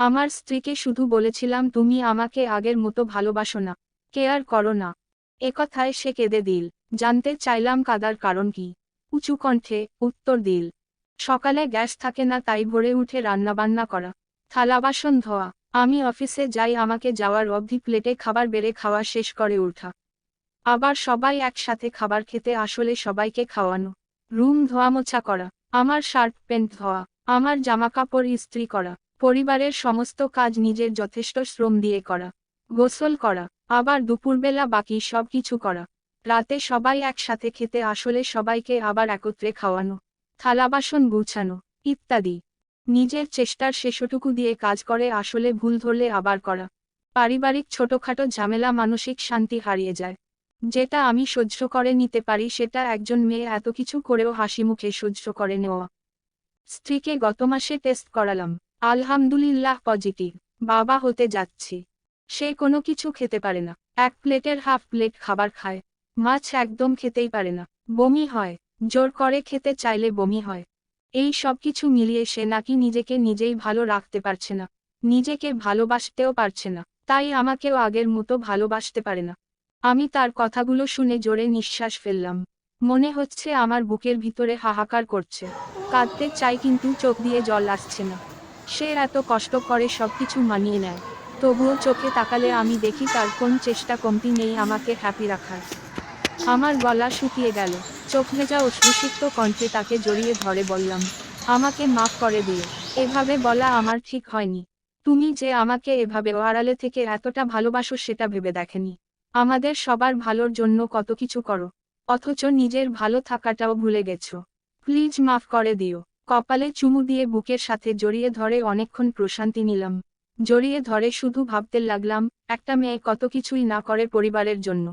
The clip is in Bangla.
আমার স্ত্রীকে শুধু বলেছিলাম, তুমি আমাকে আগের মতো ভালোবাসো না, কেয়ার করো না। একথায় সে কেঁদে দিল। জানতে চাইলাম কাদার কারণ কি। উঁচু কণ্ঠে উত্তর দিল, সকালে গ্যাস থাকে না, তাই ভোরে উঠে রান্নাবান্না করা। থালা, বাসন ধোয়া। আমি অফিসে যাই, আমাকে যাওয়ার অবধি প্লেটে খাবার বেড়ে খাওয়া শেষ করে ওঠা। আবার সবাই একসাথে খাবার খেতে আসলে সবাইকে খাওয়ানো। রুম ধোয়া মোছা করা। আমার শার্ট প্যান্ট ধোয়া। আমার জামাকাপড় ইস্ত্রি করা। পরিবারের সমস্ত কাজ নিজের যথেষ্ট শ্রম দিয়ে করা, গোসল করা, আবার দুপুরবেলা বাকি সব কিছু করা, রাতে সবাই একসাথে খেতে, আসলে সবাইকে আবার একত্রে খাওয়ানো থালাবাসন গুছানো, ইত্যাদি। নিজের চেষ্টার শেষটুকু দিয়ে কাজ করে, আসলে ভুল ধরলে আবার করা। পারিবারিক ছোটখাটো ঝামেলা মানসিক শান্তি হারিয়ে যায়। যেটা আমি সহ্য করে নিতে পারি, সেটা একজন মেয়ে এত কিছু করেও হাসি মুখে সহ্য করে নেওয়া। স্ত্রীকে গত মাসে টেস্ট করালাম। আলহামদুলিল্লাহ পজিটিভ, বাবা হতে যাচ্ছি। সে কোনো কিছু খেতে পারে না। এক প্লেটের হাফ প্লেট খাবার খায়। মাছ একদম খেতেই পারে না। বমি হয়। জোর করে খেতে চাইলে বমি হয়। এই সব কিছু মিলিয়ে সে নাকি নিজেকে নিজেই ভালো রাখতে পারছে না। নিজেকে ভালোবাসতেও পারছে না। তাই আমাকেও আগের মতো ভালোবাসতে পারে না। আমি তার কথাগুলো শুনে জোরে নিঃশ্বাস ফেললাম। মনে হচ্ছে আমার বুকের ভিতরে হাহাকার করছে। কাঁদতে চাই কিন্তু চোখ দিয়ে জল আসছে না। সে এত কষ্ট করে সবকিছু মানিয়ে নেয়। তবুও চোখে তাকালে আমি দেখি তার কোন চেষ্টা কমতি নেই আমাকে হ্যাপি রাখার। আমার গলা শুকিয়ে গেল। চোখ ভেজা অশ্রুসিক্ত কণ্ঠে তাকে জড়িয়ে ধরে বললাম, আমাকে মাফ করে দিও। এভাবে বলা আমার ঠিক হয়নি। তুমি যে আমাকে এভাবে আড়ালে থেকে এতটা ভালোবাসো সেটা ভেবে দেখেনি। আমাদের সবার ভালোর জন্য কত কিছু করো। অথচ নিজের ভালো থাকাটাও ভুলে গেছো। প্লিজ মাফ করে দিও। কপালে চুমু দিয়ে বুকের সাথে জড়িয়ে ধরে অনেকক্ষণ প্রশান্তি নিলাম। জড়িয়ে ধরে শুধু ভাবতে লাগলাম, একটা মেয়ে কত কিছুই না করে পরিবারের জন্য।